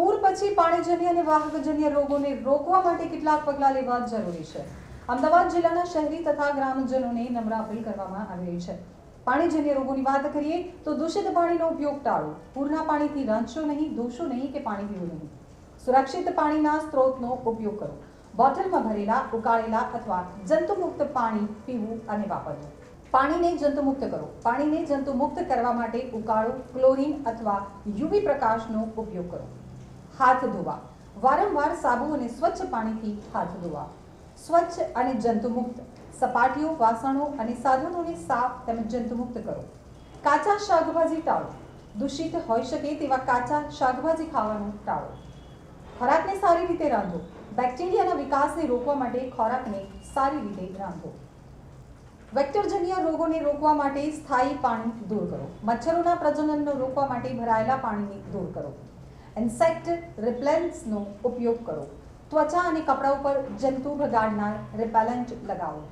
પૂર પછી પાણીજન્ય અને વાહકજન્ય રોગોને રોકવા માટે કેટલાક પગલાં લેવા જરૂરી છે. અમદાવાદ જિલ્લાના શહેરી તથા ગ્રામજનોને નમ્ર અપીલ કરવામાં આવી છે. પાણીજન્ય રોગોની વાત કરીએ તો દૂષિત પાણીનો ઉપયોગ ટાળો. પૂરના પાણીથી રાંધશો નહીં, ધોશો નહીં કે પાણી પીવું નહીં. સુરક્ષિત પાણીના સ્ત્રોતનો ઉપયોગ કરો. બોટલમાં ભરેલા, ઉકાળેલા અથવા જંતુમુક્ત પાણી પીવું અને વાપરવું. પાણીને જંતુમુક્ત કરો. પાણીને જંતુમુક્ત કરવા માટે ઉકાળો, ક્લોરીન અથવા યુવી પ્રકાશનો ઉપયોગ કરો. હાથ ધોવા. વારંવાર સાબુ અને સ્વચ્છ પાણીથી હાથ ધોવા. સ્વચ્છ અને જંતુમુક્ત. સપાટીઓ, વાસણો અને સાધનોને સાફ તેમજ જંતુમુક્ત કરો. કાચા શાકભાજી ટાળો. દૂષિત હોઈ શકે તેવા કાચા શાકભાજી ખાવાનું ટાળો. ખોરાકને સારી રીતે રાંધો. બેક્ટેરિયાના વિકાસને રોકવા માટે ખોરાકને સારી રીતે રાંધો. વેક્ટરજન્ય રોગોને રોકવા માટે સ્થાયી પાણી દૂર કરો. મચ્છરોના પ્રજનનને રોકવા માટે ભરાયેલા પાણીને દૂર કરો. ઇન્સેક્ટ રિપ્લેન્ટ્સનો ઉપયોગ કરો. ત્વચા અને કપડા ઉપર જંતુ ભગાડનાર રિપેલન્ટ લગાવો.